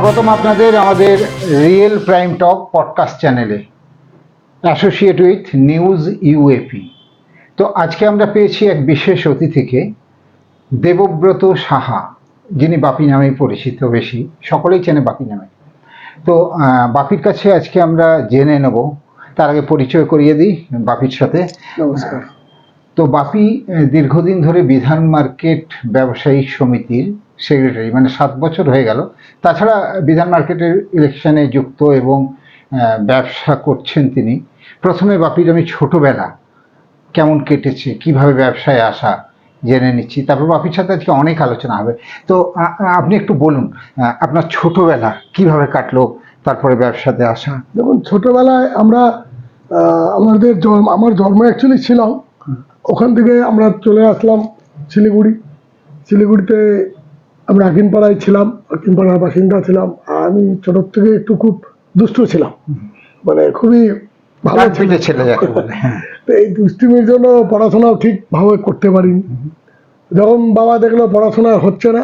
স্বাগতম আপনাদের আমাদের রিয়েল প্রাইম টক পডকাস্ট চ্যানেলে অ্যাসোসিয়েট উইথ নিউজ ইউএপি তো আজকে আমরা পেয়েছি এক বিশেষ অতিথিকে দেবব্রত সাহা যিনি বাপি নামেই পরিচিত বেশি সকলেই চেনে বাপি নামে। তো বাপির কাছে আজকে আমরা জেনে নেব তার আগে পরিচয় করিয়ে দিই বাপির সাথে। নমস্কার। তো বাপি দীর্ঘদিন ধরে বিধান মার্কেট ব্যবসায়িক সমিতির সেক্রেটারি মানে সাত বছর হয়ে গেল। তাছাড়া বিধান মার্কেটের ইলেকশনে যুক্ত এবং ব্যবসা করছেন তিনি। প্রথমে বাপির আমি ছোটোবেলা কেমন কেটেছে? কীভাবে ব্যবসায় আসা? জেনে নিচ্ছি। তারপর বাপির সাথে আজকে অনেক আলোচনা হবে। তো আপনি একটু বলুন আপনার ছোটোবেলা কীভাবে কাটলো? তারপরে ব্যবসাতে আসা। দেখুন ছোটোবেলায় আমরা আমাদের জন্ম আমার জন্ম অ্যাকচুয়ালি ছিলাম। ওখান থেকে আমরা চলে আসলাম শিলিগুড়ি। শিলিগুড়িতে আমরা আকিনপাড়ায় ছিলাম আকিনপাড়ার বাসিন্দা ছিলাম আমি ছোট থেকে একটু খুব দুষ্ট ছিলাম। মানে খুবই ভালো ছেলে ছিল হ্যাঁ। তো এই দুষ্টিমির জন্য পড়াশোনাও ঠিকভাবে করতে পারিনি। যখন বাবা দেখল পড়াশোনা হচ্ছে না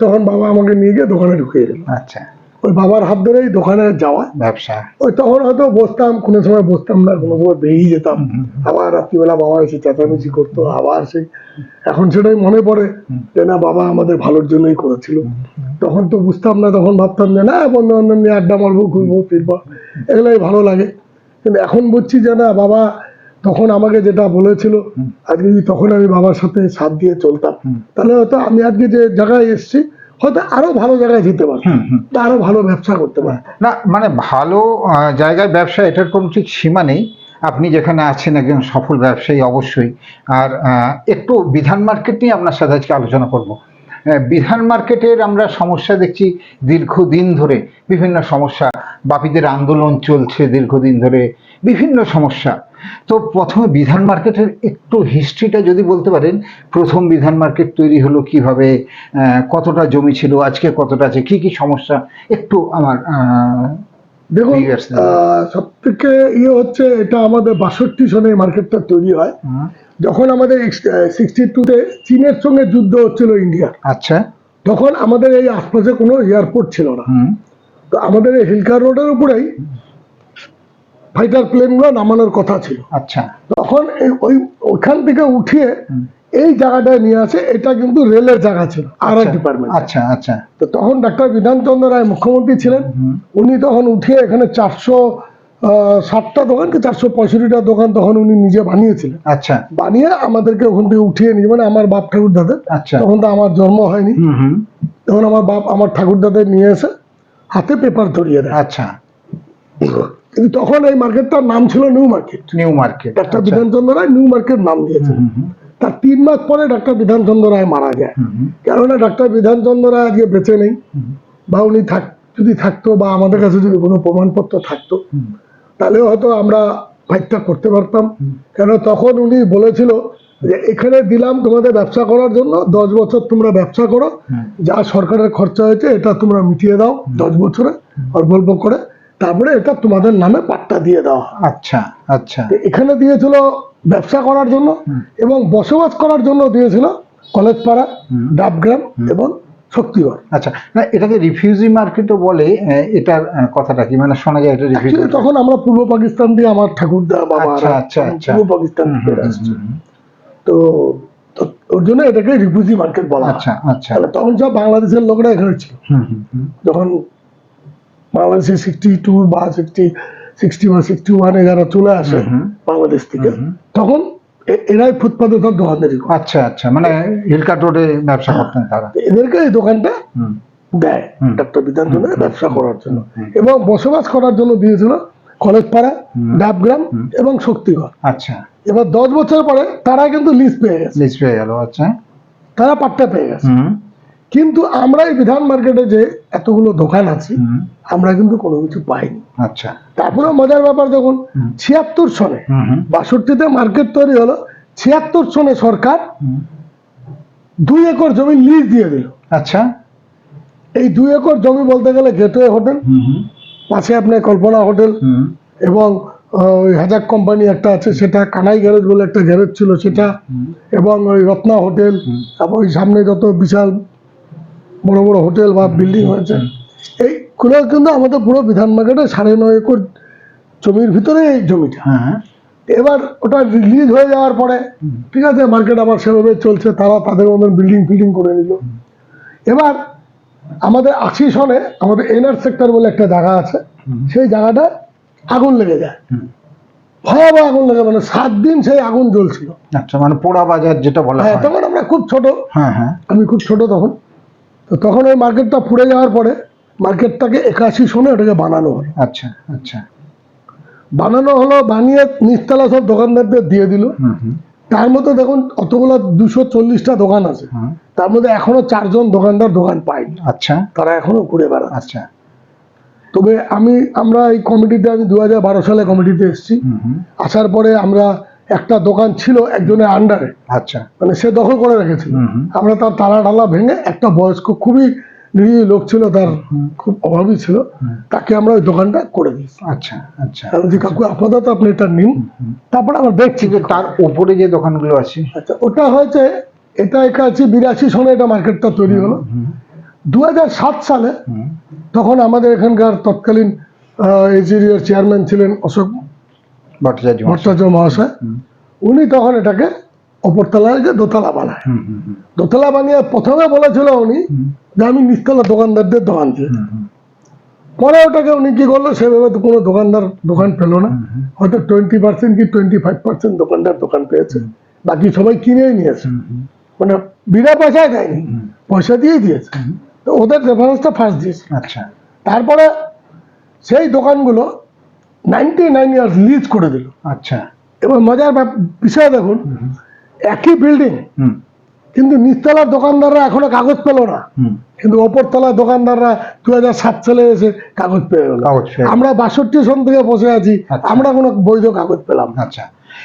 তখন বাবা আমাকে নিয়ে গিয়ে দোকানে ঢুকিয়ে দিল। আচ্ছা। ওই বাবার হাত ধরেই দোকানে যাওয়া। ব্যবসা। ওই তখন হয়তো বসতাম কোনো সময় বসতাম না কোনো সময় বেরিয়ে যেতাম। আবার রাত্রিবেলা বাবা এসে চেঁচামেচি করতো আবার সেই এখন সেটাই মনে পড়ে যে না বাবা আমাদের ভালোর জন্যই করেছিল। তখন তো বুঝতাম না তখন ভাবতাম যে না বন্ধু বান্ধব নিয়ে আড্ডা মারবো ঘুরবো ফিরবো। এগুলোই ভালো লাগে। কিন্তু এখন বুঝছি যে না বাবা তখন আমাকে যেটা বলেছিল আজকে যদি তখন আমি বাবার সাথে সাথ দিয়ে চলতাম তাহলে হয়তো আমি আজকে যে জায়গায় এসেছি হয়তো আরও ভালো জায়গায় যেতে পারে বা আরও ভালো ব্যবসা করতে পারে। না মানে ভালো জায়গায় ব্যবসা এটার কোনো ঠিক সীমা নেই। আপনি যেখানে আছেন একজন সফল ব্যবসায়ী অবশ্যই। আর একটু বিধান মার্কেট নিয়ে আপনার সাথে আজকে আলোচনা করব। বিধান মার্কেটের আমরা সমস্যা দেখছি দীর্ঘদিন ধরে। বিভিন্ন সমস্যা বাপিদের আন্দোলন চলছে দীর্ঘদিন ধরে। বিভিন্ন সমস্যা। তো প্রথমে বিধান মার্কেটের একটু হিস্ট্রিটা যদি বলতে পারেন প্রথম বিধান মার্কেট তৈরি হলো কীভাবে কতটা জমি ছিল আজকে কতটা আছে কি কি সমস্যা একটু আমার দেখুন সব থেকে ইয়ে হচ্ছে এটা আমাদের বাষট্টি সনে মার্কেটটা তৈরি হয়। যখন আমাদের সিক্সটি টুতে চীনের সঙ্গে যুদ্ধ হচ্ছিল ইন্ডিয়া আচ্ছা। তখন আমাদের এই আশপাশে কোনো এয়ারপোর্ট ছিল না। তো আমাদের এই হিলকার রোডের উপরেই ফাইটার প্লেনগুলো নামানোর কথা ছিল। আচ্ছা। তখন ওই ওইখান থেকে উঠিয়ে এই জায়গাটায় নিয়ে আসে এটা কিন্তু রেলের জায়গা ছিল আর ডিপার্টমেন্ট আচ্ছা। আচ্ছা তো তখন ডাক্তার বিধানচন্দ্র রায় মুখ্যমন্ত্রী ছিলেন। উনি তখন উঠিয়ে এখানে চারশো ষাটটা দোকান কি চারশো পঁয়ষট্টিটা দোকান তখন উনি নিজে বানিয়েছিলেন। আচ্ছা। বানিয়ে আমাদেরকে ওখান থেকে উঠিয়ে নিয়ে মানে আমার বাপ ঠাকুর দাদের আচ্ছা। তখন তো আমার জন্ম হয়নি। তখন আমার বাপ আমার ঠাকুর দাদের নিয়ে এসে হাতে পেপার ধরিয়ে দেয়। আচ্ছা। কিন্তু তখন এই মার্কেটটার নাম ছিল new market new market doctor Bidhan Chandra Roy new market নাম দিয়েছেন হুম তার তিন মাস পরে ডাক্তার বিধানচন্দ্র রায় মারা যায়। কেননা ডাক্তার বিধানচন্দ্র রায় আজকে বেঁচে নেই বা উনি থাক যদি থাকতো বা আমাদের কাছে যদি কোনো প্রমাণপত্র থাকতো তাহলে হয়তো আমরা ফাইটটা করতে পারতাম। কেন তখন উনি বলেছিল যে এখানে দিলাম তোমাদের ব্যবসা করার জন্য দশ বছর তোমরা ব্যবসা করো। যা সরকারের খরচা হয়েছে এটা তোমরা মিটিয়ে দাও দশ বছরে অল্প অল্প করে। তারপরে এটা তোমাদের নামে পাট্টা দিয়ে দেওয়া আচ্ছা আচ্ছা। এখানে দিয়েছিল ব্যবসা করার জন্য এবং বসবাস করার জন্য দিয়েছিল কলেজ পাড়া। ডাবগ্রাম এবং শক্তিগড়। আচ্ছা না এটাকে রিফিউজি মার্কেটও বলে এটার কথাটা কি? মানে শোনা যায় এটা রিফিউজি তখন আমরা পূর্ব পাকিস্তান দিয়ে আমার ঠাকুরদা বাবা আচ্ছা, আচ্ছা, আচ্ছা। পূর্ব পাকিস্তান তো ওর জন্য এটাকে রিফিউজি মার্কেট বলা আচ্ছা আচ্ছা। তখন সব বাংলাদেশের লোকরা এখানে ছিল। যখন বাংলাদেশে সিক্সটি টু বা সিক্সটি সিক্সটি বা সিক্সটি ওয়ানে যারা চলে আসে বাংলাদেশ থেকে। তখন এরাই ফুটপাতে সব দোকানদারি আচ্ছা আচ্ছা মানে হিলকাট রোডে ব্যবসা করতেন তারা। এদেরকে এই দোকানটা দেয় ডাক্তার বিধান ব্যবসা করার জন্য। এবং বসবাস করার জন্য দিয়েছিল কলেজ পাড়া হুম। ডাবগ্রাম এবং শক্তিগড়। আচ্ছা। এবার দশ বছর পরে তারা কিন্তু লিজ পেয়ে গেছে। লিস্ট পেয়ে গেল আচ্ছা। তারা পাট্টা পেয়ে গেছে। কিন্তু আমরা এই বিধান মার্কেটে যে এতগুলো দোকান আছে আমরা কিন্তু কোনো কিছু পাইনি। আচ্ছা। তারপরে মজার ব্যাপার যখন ছিয়াত্তর সনে বাষট্টিতে মার্কেট তৈরি হলো ছিয়াত্তর সনে সরকার দুই একর জমি লিজ দিয়ে দিল। আচ্ছা। এই দুই একর জমি বলতে গেলে গেটওয়ে হোটেল পাশে আপনার কল্পনা হোটেল এবং ওই হাজাক কোম্পানি একটা আছে সেটা কানাই গ্যারেজ বলে একটা গ্যারেজ ছিল সেটা এবং ওই রত্না হোটেল। তারপর ওই সামনে যত বিশাল বড় বড় হোটেল বা বিল্ডিং হয়েছে। এই খুলে কিন্তু আমাদের পুরো বিধান মার্কেটে সাড়ে নয় একর জমির ভিতরে এই জমিটা। হ্যাঁ এবার ওটা রিলিজ হয়ে যাওয়ার পরে ঠিক আছে মার্কেট আবার সেভাবে চলছে তারা তাদের মতন বিল্ডিং ফিল্ডিং করে নিল। এবার আমাদের আশি সনে আমাদের এনার সেক্টর বলে একটা জায়গা আছে সেই জায়গাটা আগুন লেগে যায়। ভয়াবহ আগুন লেগে মানে সাত দিন সেই আগুন জ্বলছিল। আচ্ছা মানে পোড়া বাজার যেটা বলা হ্যাঁ হয়। তখন আমরা খুব ছোট হ্যাঁ হ্যাঁ। আমি খুব ছোট তখন। তো তখন ওই মার্কেটটা পুড়ে যাওয়ার পরে মার্কেটটাকে একাশি সনে ওটাকে বানানো হলো। আচ্ছা আচ্ছা। বানানো হলো বানিয়ে নিচতলা সব দোকানদারদের দিয়ে দিল। তার মধ্যে দেখুন অতগুলো দুশো চল্লিশটা দোকান আছে। তার মধ্যে এখনও চারজন দোকানদার দোকান পায়নি। আচ্ছা। তারা এখনও ঘুরে বেড়াচ্ছে। আচ্ছা। তবে আমি আমরা এই কমিটিতে আমি দু হাজার বারো সালে কমিটিতে এসেছি। আসার পরে আমরা একটা দোকান ছিল একজনের আন্ডারে আচ্ছা। মানে সে দখল করে রেখেছিল। আমরা তার তালা টালা ভেঙে একটা বয়স্ক খুবই নিরীহ লোক ছিল তার খুব অভাবী ছিল তাকে আমরা ওই দোকানটা করে দিয়েছি। আচ্ছা আচ্ছা। আমি কাকু আপাতত আপনি এটা নিন তারপরে আমরা দেখছি। যে তার উপরে যে দোকানগুলো আছে। আচ্ছা ওটা হয়েছে এটা একাশি বিরাশি সনে এটা মার্কেটটা তৈরি হলো। দু সাত সালে তখন আমাদের এখানকার তৎকালীন এজিরিয়ার চেয়ারম্যান ছিলেন অশোক ভট্টাচার্য ভট্টাচার্য মহাশয় উনি তখন এটাকে দোতলা বানায়। দোতলা বানিয়ে প্রথমে বলেছিল উনি যে আমি নিচতলা দোকানদারদের দোকান দিয়ে পরে ওটাকে উনি কি করল সেভাবে তো কোনো দোকানদার দোকান পেল না। হয়তো টোয়েন্টি পার্সেন্ট কি টোয়েন্টি ফাইভ পার্সেন্ট দোকানদার দোকান পেয়েছে। বাকি সবাই কিনেই নিয়েছে। মানে বিনা পয়সায় দেয়নি। পয়সা দিয়েই দিয়েছে। তো ওদের রেফারেন্সটা ফার্স্ট দিয়েছে। আচ্ছা। তারপরে সেই দোকানগুলো নাইনটি নাইন ইয়ার্স লিজ করে দিল। আচ্ছা। এবার মজার বিষয় দেখুন একই বিল্ডিং কিন্তু নিচতলার দোকানদাররা এখনও কাগজ পেল না। কিন্তু ওপরতলার দোকানদাররা দু হাজার সাত সালে এসে কাগজ পেয়ে গেল। আমরা বাষট্টি সন থেকে বসে আছি আচ্ছা। আমরা কোনো বৈধ কাগজ পেলাম আচ্ছা।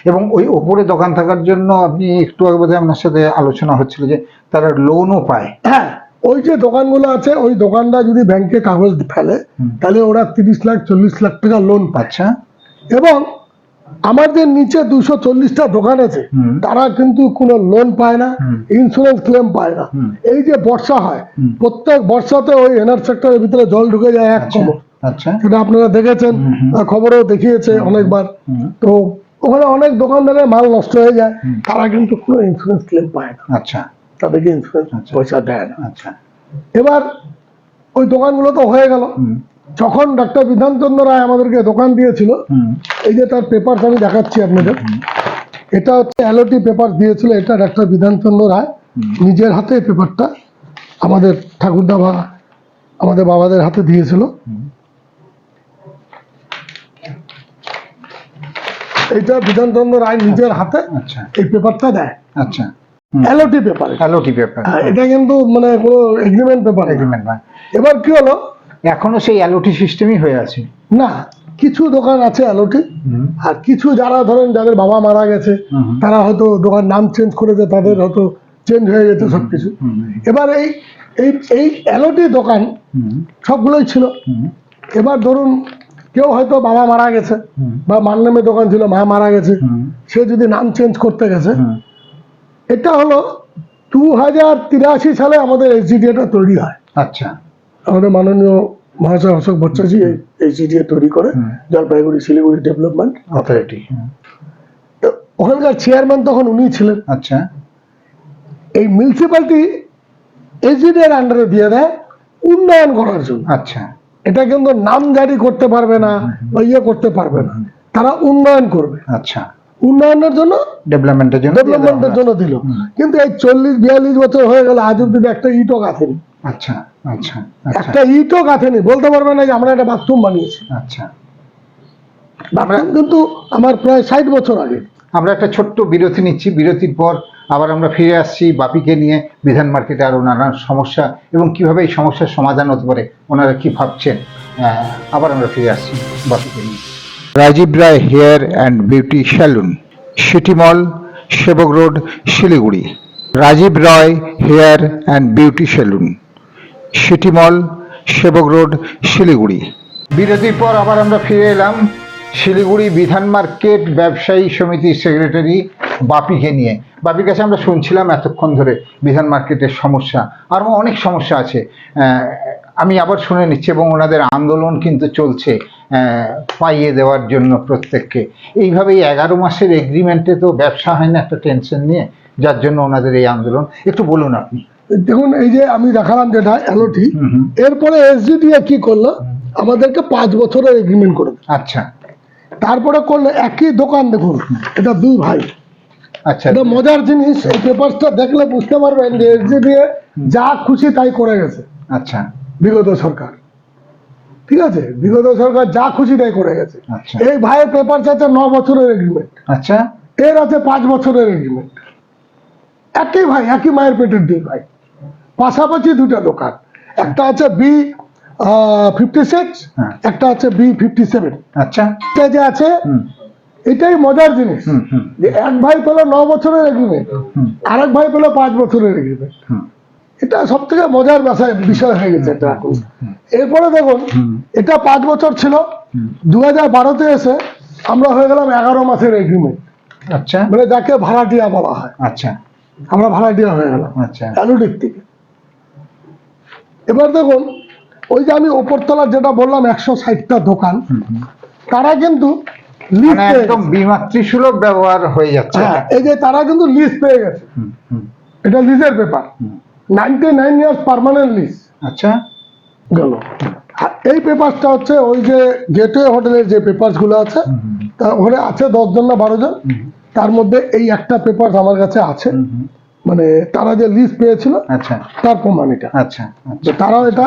এবং ওই ওপরে দোকান থাকার জন্য আপনি একটু আগে বোধহয় আপনার সাথে আলোচনা হচ্ছিল যে তারা লোনও পায়। হ্যাঁ। ওই যে দোকানগুলো আছে ওই দোকানদার যদি ব্যাংকে কাগজ ফেলে তাহলে ওরা তিরিশ লাখ চল্লিশ লাখ টাকা লোন পায়। আচ্ছা। এবং আমাদের নিচে দুশো চল্লিশটা দোকান আছে তারা কিন্তু কোনো লোন পায় না ইন্স্যুরেন্স ক্লেম পায় না। এই যে বর্ষা হয় প্রত্যেক বর্ষাতে ওই এনার সেক্টরের ভিতরে জল ঢুকে যায় এক আচ্ছা কমর আচ্ছা। সেটা আপনারা দেখেছেন। খবরেও দেখিয়েছে অনেকবার। তো ওখানে অনেক দোকানদারের মাল নষ্ট হয়ে যায় তারা কিন্তু কোনো ইন্স্যুরেন্স ক্লেম পায় না। আচ্ছা। তাদেরকে ইন্স্যুরেন্স আচ্ছা। পয়সা দেয় না। আচ্ছা। এবার ওই দোকানগুলো তো হয়ে গেল। যখন ডাক্তার বিধানচন্দ্র রায় আমাদেরকে দোকান দিয়েছিল এই যে তার পেপার আমি দেখাচ্ছি আপনাদের এটা হচ্ছে অ্যালোটি পেপার দিয়েছিল এটা ডাক্তার বিধানচন্দ্র রায় নিজের হাতে পেপারটা আমাদের ঠাকুরদা বা আমাদের বাবাদের হাতে দিয়েছিল। এইটা বিধানচন্দ্র রায় নিজের হাতে আচ্ছা। এই পেপারটা দেয়। আচ্ছা। অ্যালোটি পেপার পেপার এটা। কিন্তু মানে কোনো এগ্রিমেন্ট পেপার এগ্রিমেন্ট না। এবার কি হলো? এখনও সেই সিস্টেমই হয়ে আছে। না কিছু দোকান আছে অ্যালোটি আর কিছু যারা ধরেন যাদের বাবা মারা গেছে। তারা হয়তো দোকান নাম চেঞ্জ করেছে তাদের হয়তো চেঞ্জ হয়ে গেছে সবকিছু। এবার এই এই এই অ্যালোটি দোকান সবগুলোই ছিল। এবার ধরুন কেউ হয়তো বাবা মারা গেছে বা মার নামে দোকান ছিল মা মারা গেছে সে যদি নাম চেঞ্জ করতে গেছে এটা হলো দু হাজার তিরাশি সালে আমাদের এইচডিএটা তৈরি হয়। আচ্ছা। আমাদের মাননীয় মহাশয় অশোক ভট্টাচার্য এই এইচডিএ তৈরি করে জলপাইগুড়ি শিলিগুড়ি ডেভেলপমেন্ট অথরিটি তো ওখানকার চেয়ারম্যান তখন উনি ছিলেন। আচ্ছা। এই মিউনিসিপ্যালিটি এসডিএর আন্ডারে দিয়ে দেয় উন্নয়ন করার জন্য। আচ্ছা। এটা কিন্তু নাম জারি করতে পারবে না বা ইয়ে করতে পারবে না। তারা উন্নয়ন করবে। আচ্ছা। উন্নয়নের জন্য ডেভেলপমেন্টের জন্য ডেভেলপমেন্টের জন্য দিল। কিন্তু এই চল্লিশ বিয়াল্লিশ বছর হয়ে গেল আজ অব্দি একটা ইটও গাঁথেনি। আচ্ছা আচ্ছা আচ্ছা। একটা ইটও গাঁথেনি বলতে পারবে না যে আমরা একটা বাথরুম বানিয়েছি। আচ্ছা। বাথরুম কিন্তু আমার প্রায় ষাট বছর আগে। আমরা একটা ছোট্ট বিরতি নিচ্ছি বিরতির পর আবার আমরা ফিরে আসছি বাপিকে নিয়ে বিধান মার্কেটে আরও নানান সমস্যা এবং কীভাবে এই সমস্যার সমাধান হতে পারে ওনারা কি ভাবছেন আবার আমরা ফিরে আসছি বাপিকে নিয়ে। Rajib Roy hair and beauty salon, city mall, Sevoke road, Siliguri. Rajib Roy hair and beauty salon, city mall, Sevoke road, Siliguri. বিরতির পর আবার আমরা ফিরে এলাম শিলিগুড়ি বিধান মার্কেট ব্যবসায়ী সমিতির সেক্রেটারি বাপিকে নিয়ে। বাপির কাছে আমরা শুনছিলাম এতক্ষণ ধরে বিধান মার্কেটের সমস্যা, আরও অনেক সমস্যা আছে। আমি আবার শুনে নিচ্ছি এবং ওনাদের আন্দোলন কিন্তু চলছে পাইয়ে দেওয়ার জন্য প্রত্যেককে। এইভাবেই এগারো মাসের এগ্রিমেন্টে তো ব্যবসা হয় না একটা টেনশন নিয়ে যার জন্য ওনাদের এই আন্দোলন। একটু বলুন আপনি। দেখুন এই যে আমি দেখালাম যেটা এলওটি হুম। এরপরে এসডিডিএ কি করল? আমাদেরকে পাঁচ বছরের এগ্রিমেন্ট করে আচ্ছা। তারপরে করল একই দোকান দেখুন এটা দুই ভাই। আচ্ছা। এটা মজার জিনিস এই পেপারসটা দেখলে বুঝতে পারবেন যে এসডিডিএ যা খুশি তাই করে গেছে। আচ্ছা। বিগত সরকার। ঠিক আছে? বিগত সরকার যা খুশি তাই করে গেছে। আচ্ছা। এই ভাইয়ের পেপার আছে ন বছরের এগ্রিমেন্ট আচ্ছা। এর আছে পাঁচ বছরের এগ্রিমেন্ট একই ভাই একই মায়ের পেটের দুই ভাই। পাশাপাশি দুটা দোকান। একটা আছে বি ফিফটি সিক্স। একটা আছে বি ফিফটি সেভেন আচ্ছা। এটা যে আছে এটাই মজার জিনিস। যে এক ভাই পেল ন বছরের এগ্রিমেন্ট আরেক ভাই পেল পাঁচ বছরের এগ্রিমেন্ট এটা সব থেকে মজার বিষয় বিষয় হয়ে গেছে এটা। এখন এরপরে দেখুন এটা পাঁচ বছর ছিল। দু হাজার বারোতে এসে আমরা হয়ে গেলাম এগারো মাসের এগ্রিমেন্ট আচ্ছা। মানে যাকে ভাড়াটিয়া বলা হয়। আচ্ছা। আমরা ভাড়াটিয়া হয়ে গেলাম। আচ্ছা। অ্যালুডিক থেকে এবার দেখুন ওই যে আমি ওপরতলার যেটা বললাম একশো ষাটটা দোকান। তারা কিন্তু লিজ মানে একদম বিমাতৃসুলভ ব্যবহার হয়ে যাচ্ছে। হ্যাঁ এই যে তারা কিন্তু লিজ পেয়ে গেছে। এটা লিজের paper. Ninety nine years permanent lease আচ্ছা। গেল। এই পেপারসটা হচ্ছে ওই যে গেটওয়ে হোটেলের যে পেপারসগুলো আছে হুম হুম। তা ওখানে আছে দশজন না বারো জন। তার মধ্যে এই একটা পেপার আমার কাছে আছে। মানে তারা যে লিস্ট পেয়েছিল আচ্ছা। তার প্রমাণ এটা। আচ্ছা আচ্ছা। তারাও এটা।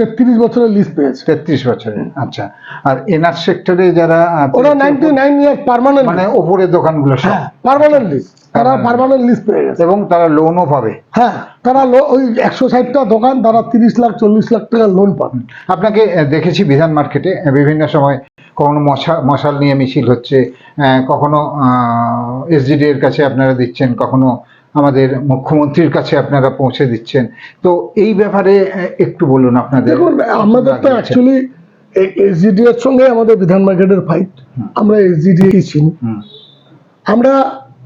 তেত্রিশ বছরের লিস্ট পেয়েছে। তেত্রিশ বছরের আচ্ছা। আর এনার সেক্টরে যারা ওরা নাইনটি নাইন ইয়ার্স পার্মানেন্ট মানে ওপরে দোকানগুলো সব। হ্যাঁ পার্মানেন্ট লিজ তারা Permanent. পার্মানেন্ট লিজ পেয়ে গেছে। এবং তারা লোনও পাবে। হ্যাঁ তারা ওই একশো ষাটটা দোকান তারা তিরিশ লাখ চল্লিশ লাখ টাকা লোন পাবে। আপনাকে দেখেছি বিধান মার্কেটে বিভিন্ন সময় কখনো মশা মশাল নিয়ে মিছিল হচ্ছে আহ, কখনো এসডিডি এর কাছে আপনারা দিচ্ছেন কখনো আমাদের মুখ্যমন্ত্রীর কাছে আপনারা পৌঁছে দিচ্ছেন। তো এই ব্যাপারে একটু বলুন আপনাদের। দেখুন আমাদের তো। অ্যাকচুয়ালি এসজিডি এর সঙ্গে আমাদের বিধান মার্কেটের ফাইট আমরা এসজিডি কে চিনি আমরা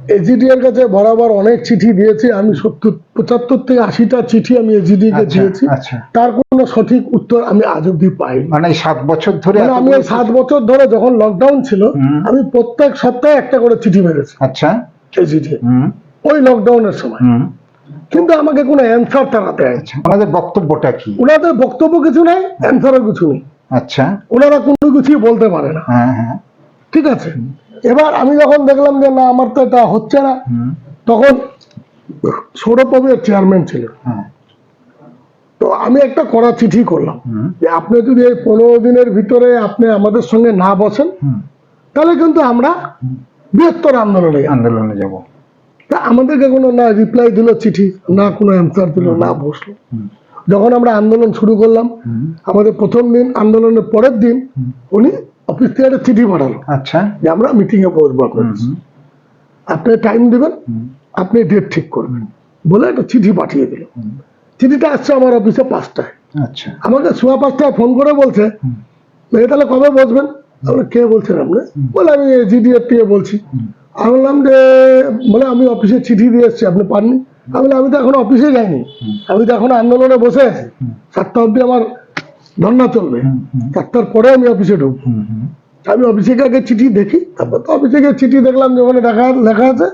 এসজিডি এর কাছে বরাবর অনেক চিঠি দিয়েছি। আমি সত্তর পঁচাত্তর থেকে আশিটা চিঠি আমি এসজিডি কে আচ্ছা, দিয়েছি। আচ্ছা। তার কোনো সঠিক উত্তর আমি আজ অব্দি পাই মানে সাত বছর ধরে মানে আমি সাত বছর ধরে যখন লকডাউন ছিল আমি প্রত্যেক সপ্তাহে একটা করে চিঠি মেরেছি। আচ্ছা। এসজিডি ওই লকডাউনের সময়। কিন্তু আমাকে কোনো অ্যান্সার তারা দেয় ওনাদের বক্তব্যটা কি? ওনাদের বক্তব্য কিছু নেই অ্যান্সারও কিছু নেই। আচ্ছা। ওনারা কোনো কিছুই বলতে পারে না। হ্যাঁ হ্যাঁ। ঠিক আছে? এবার আমি যখন দেখলাম যে না আমার তো এটা হচ্ছে না তখন সৌরভবাবুর চেয়ারম্যান ছিল হ্যাঁ। তো আমি একটা কড়া চিঠি করলাম যে আপনি যদি এই পনেরো দিনের ভিতরে আপনি আমাদের সঙ্গে না বসেন তাহলে কিন্তু আমরা বৃহত্তর আন্দোলনে আন্দোলনে যাব। তা আমাদেরকে কোনো না রিপ্লাই দিল চিঠি না কোনো অ্যান্সার দিল না বসল। যখন আমরা আন্দোলন শুরু করলাম আমাদের প্রথম দিন আন্দোলনের পরের দিন উনি অফিস থেকে একটা চিঠি পাঠালো। আচ্ছা। যে আমরা মিটিং এ বসবো আপনার আপনি টাইম দিবেন আপনি ডেট ঠিক করবেন। বলে একটা চিঠি পাঠিয়ে দিল। চিঠিটা আসছে আমার অফিসে পাঁচটায়। আচ্ছা। আমাকে সোয়া পাঁচটায় ফোন করে বলছে তাহলে কবে বসবেন? আমরা কে বলছেন আপনি? বলে আমি জিডিএফ বলছি। আমি বললাম যে বলে আমি অফিসে চিঠি দিয়ে এসছি আপনি পাননি? আমি বললাম আমি তো এখন অফিসে যাইনি। আমি তো এখন আন্দোলনে বসে আছি। সাতটা অবধি আমার ধর্না চলবে। হুম। পরে আমি অফিসে ঢুকবো। আমি অফিসে গিয়ে চিঠি দেখি তারপর তো অফিসে গিয়ে চিঠি দেখলাম যে ওখানে দেখা লেখা আছে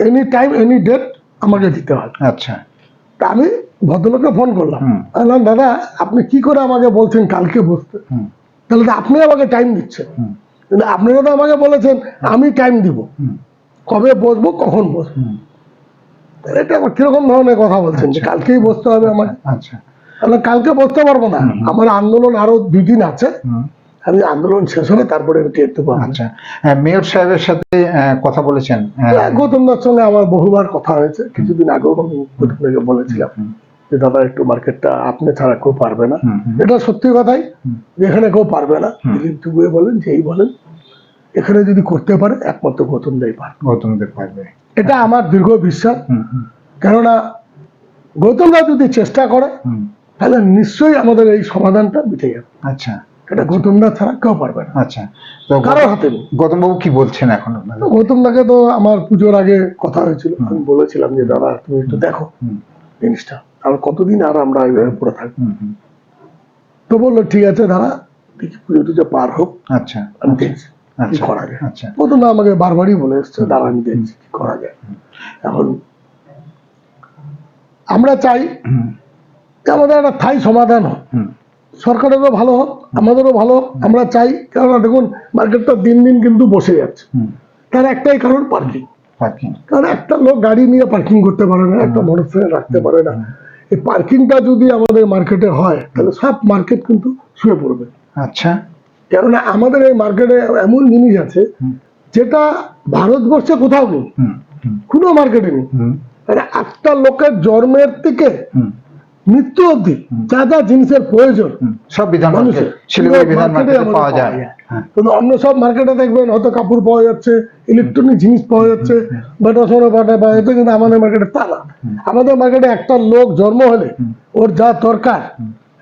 এনি টাইম এনি ডেট আমাকে দিতে হয় আচ্ছা। তা আমি ভদ্রলোককে ফোন করলাম। বললাম দাদা আপনি কি করে আমাকে বলছেন কালকে বসতে? তাহলে তো আপনি আমাকে টাইম দিচ্ছেন। কিন্তু আপনারা তো আমাকে বলেছেন আমি টাইম দিব। কবে বসবো কখন বসবো? এটা কীরকম ধরনের কথা বলছেন যে কালকেই বসতে হবে আমাকে আচ্ছা। কালকে বসতে পারব না। আমার আন্দোলন আরও দুই দিন আছে আমি আন্দোলন শেষ হলে তারপরে আমি পারব আচ্ছা। মেয়র সাহেবের সাথে কথা বলেছেন। গৌতম দার সঙ্গে আমার বহুবার কথা হয়েছে। কিছুদিন আগেও আমি গৌতম দাকে বলেছিলাম যে দাদা একটু মার্কেটটা আপনি ছাড়া কেউ পারবে না। এটা সত্যি কথাই। হুম। যে এখানে কেউ পারবে না। দিলীপ বলেন যেই বলেন। এখানে যদি করতে পারে একমাত্র গৌতম দাই পারবে। গৌতম দেব পারবে। এটা আমার দীর্ঘ বিশ্বাস। কেননা গৌতম দা যদি চেষ্টা করে তাহলে নিশ্চয়ই আমাদের এই সমাধানটা মিটে যাবে। আচ্ছা। এটা গৌতম দা ছাড়া কেউ পারবে না। আচ্ছা। তো কারোর হাতে নেই। গৌতম বাবু কি বলছেন এখন? আপনাদের গৌতম দাকে তো আমার পুজোর আগে কথা হয়েছিল। আমি বলেছিলাম যে দাদা তুমি একটু দেখো জিনিসটা। আর কতদিন আর আমরা এইভাবে পড়ে থাকব? তো বলল ঠিক আছে দাদা দেখি পুজো টুজো পার হোক। আচ্ছা। আমি দেখছি কি আচ্ছা করা যায়? আচ্ছা। প্রথমে আমাকে বারবারই বলে এসছে দাদা আমি দেখছি কি করা যায়? এখন আমরা চাই আমাদের একটা থাই সমাধান হোক। সরকারেরও ভালো হোক আমাদেরও ভালো আমরা চাই কেননা দেখুন মার্কেটটা দিন দিন কিন্তু বসে যাচ্ছে। তার একটাই কারণ পার্কিং পার্কিং কারণ একটা লোক গাড়ি নিয়ে পার্কিং করতে পারে না একটা মোটরসাইকেল রাখতে পারে না। এই পার্কিংটা যদি আমাদের মার্কেটে হয় তাহলে সব মার্কেট কিন্তু শুয়ে পড়বে। আচ্ছা। কেননা আমাদের এই মার্কেটে এমন জিনিস আছে যেটা ভারতবর্ষে কোথাও নেই। কোনো মার্কেটে নেই। মানে একটা লোকের জন্মের থেকে মৃত্যু অবধি যা যা জিনিসের প্রয়োজন সব বিধান পাওয়া যায়। হ্যাঁ। কিন্তু অন্য সব মার্কেটে দেখবেন হয়তো কাপড় পাওয়া যাচ্ছে ইলেকট্রনিক জিনিস পাওয়া যাচ্ছে বাটা সোনা বাটা পাওয়া যাচ্ছে কিন্তু আমাদের মার্কেটে তা না আমাদের মার্কেটে একটা লোক জন্ম হলে ওর যা দরকার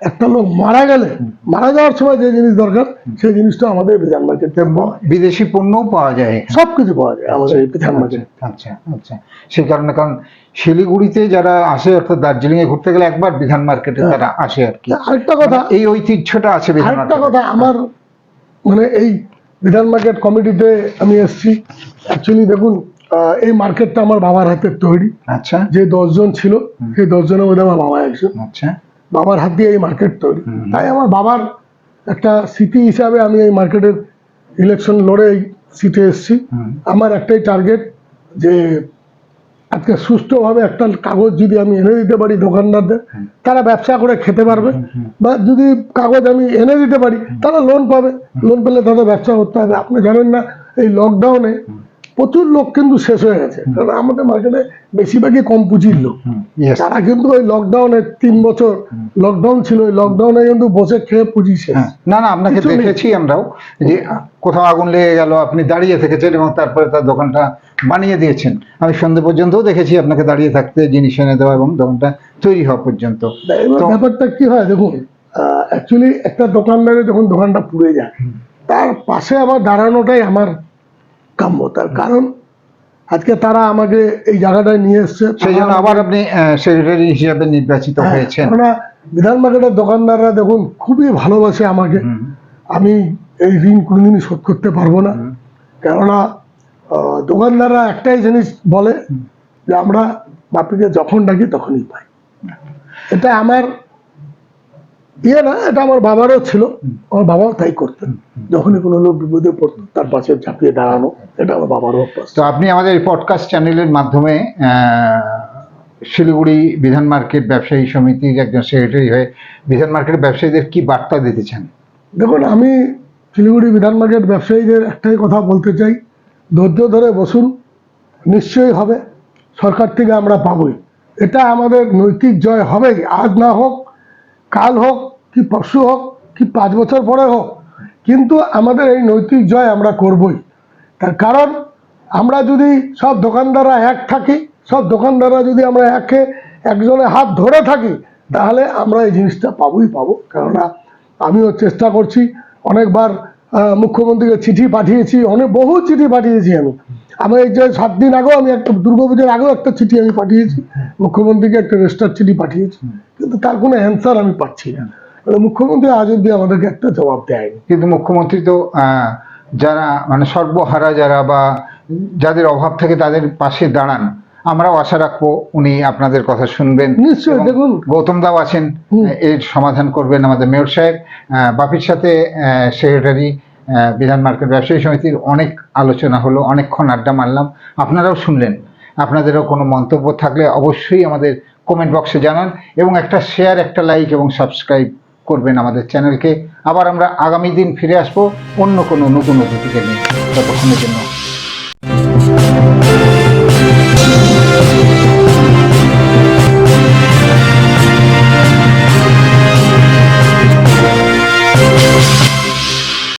একটা লোক মারা গেলে মারা যাওয়ার সময় যে জিনিস দরকার সেই জিনিসটা আমাদের বিধান মার্কেটে বিদেশি পণ্যও পাওয়া যায়। সব কিছু পাওয়া যায় আমাদের বিধান মার্কেটে আচ্ছা আচ্ছা। সেই কারণে কারণ শিলিগুড়িতে যারা আসে অর্থাৎ দার্জিলিং এ ঘুরতে গেলে একবার বিধান মার্কেটে হ্যাঁ। তারা আসে আর কি। আরেকটা কথা এই ঐতিহ্যটা আছে আরেকটা কথা আমার মানে এই বিধান মার্কেট কমিটিতে আমি এসেছি। অ্যাকচুয়ালি দেখুন এই মার্কেটটা আমার বাবার হাতের তৈরি। আচ্ছা। যে দশজন ছিল সেই দশজনের মধ্যে আমার বাবা একজন। আচ্ছা। বাবার হাত দিয়ে এই মার্কেট তৈরি। তাই আমার বাবার একটা স্মৃতি হিসাবে আমি এই মার্কেটের ইলেকশন লড়ে এই সিটে এসেছি। আমার একটাই টার্গেট যে আজকে সুষ্ঠুভাবে একটা কাগজ যদি আমি এনে দিতে পারি দোকানদারদের তারা ব্যবসা করে খেতে পারবে। বা যদি কাগজ আমি এনে দিতে পারি তারা লোন পাবে। লোন পেলে তাদের ব্যবসা করতে হবে। আপনি জানেন না এই লকডাউনে প্রচুর লোক কিন্তু শেষ হয়ে গেছে। কারণ আমাদের মার্কেটে বেশিরভাগই কম পুঁজির লোক। তারা কিন্তু ওই লকডাউনে তিন বছর লকডাউন ছিল ওই লকডাউনে কিন্তু বসে খেয়ে পুঁজি শেষ। হ্যাঁ। না না আপনাকে দেখেছি আমরাও যে কোথাও আগুন লেগে গেল আপনি দাঁড়িয়ে থেকেছেন এবং তারপরে তার দোকানটা বানিয়ে দিয়েছেন। আমি সন্ধ্যে পর্যন্তও দেখেছি আপনাকে দাঁড়িয়ে থাকতে জিনিস এনে দেওয়া এবং দোকানটা তৈরি হওয়া পর্যন্ত। ব্যাপারটা কি হয় দেখুন অ্যাকচুয়ালি একটা দোকানদারে যখন দোকানটা পুড়ে যায় তার পাশে আবার দাঁড়ানোটাই আমার কাম্য তার কারণ আজকে তারা আমাকে এই জায়গাটায় নিয়ে এসছে। সেই জন্য আবার আপনি সেক্রেটারি হিসেবে নির্বাচিত হ্যাঁ, হয়েছেন। কেননা বিধান মার্কেটের দোকানদাররা দেখুন খুবই ভালোবাসে আমাকে। আমি এই ঋণ কোনোদিনই শোধ করতে পারব না। কেননা দোকানদাররা একটাই জিনিস বলে যে আমরা বাপিকে যখন ডাকি তখনই পাই। এটা আমার ইয়ে না এটা আমার বাবারও ছিল। আমার বাবাও তাই করতেন। যখনই কোনো লোক বিপদে পড়তো তার পাশে ঝাঁপিয়ে দাঁড়ানো এটা আমার বাবারও অভ্যাস। তো আপনি আমাদের এই পডকাস্ট চ্যানেলের মাধ্যমে শিলিগুড়ি বিধান মার্কেট ব্যবসায়ী সমিতির একজন সেক্রেটারি হয়ে বিধান মার্কেট ব্যবসায়ীদের কি বার্তা দিতে চান? দেখুন আমি শিলিগুড়ি বিধান মার্কেট ব্যবসায়ীদের একটাই কথা বলতে চাই। ধৈর্য ধরে বসুন নিশ্চয়ই হবে। সরকার থেকে আমরা পাবই। এটা আমাদের নৈতিক জয় হবেই। আজ না হোক কাল হোক কি পরশু হোক কি পাঁচ বছর পরে হোক, কিন্তু আমাদের এই নৈতিক জয় আমরা করবই। তার কারণ আমরা যদি সব দোকানদাররা এক থাকি, সব দোকানদাররা যদি আমরা একে একজনের হাত ধরে থাকি, তাহলে আমরা এই জিনিসটা পাবোই পাবো। কেননা আমিও চেষ্টা করছি, অনেকবার মুখ্যমন্ত্রীকে চিঠি পাঠিয়েছি, অনেক বহু চিঠি পাঠিয়েছি আমি। আমি এই যে সাত দিন আগেও আমি একটা দুর্গাপুজোর আগেও একটা চিঠি আমি পাঠিয়েছি মুখ্যমন্ত্রীকে একটা রেজিস্টার চিঠি পাঠিয়েছি কিন্তু তার কোনো অ্যান্সার আমি পাচ্ছি না মানে মুখ্যমন্ত্রী আজ অব্দি আমাদেরকে একটা জবাব দেয়নি কিন্তু মুখ্যমন্ত্রী তো যারা মানে সর্বহারা যারা বা যাদের অভাব থাকে তাদের পাশে দাঁড়ান আমরাও আশা রাখব উনি আপনাদের কথা শুনবেন নিশ্চয়ই, দেখুন। গৌতম দাও আছেন। এর সমাধান করবেন আমাদের মেয়র সাহেব বাপির সাথে সেক্রেটারি বিধান মার্কেট ব্যবসায়ী সমিতির অনেক আলোচনা হলো, অনেকক্ষণ আড্ডা মারলাম। আপনারাও শুনলেন। আপনাদেরও কোনো মন্তব্য থাকলে অবশ্যই আমাদের কমেন্ট বক্সে জানান এবং একটা শেয়ার একটা লাইক এবং সাবস্ক্রাইব করবেন আমাদের চ্যানেলকে আবার আমরা আগামী দিন ফিরে আসব অন্য কোনো নতুন অতিথিকে নিয়ে। ততক্ষণের জন্য।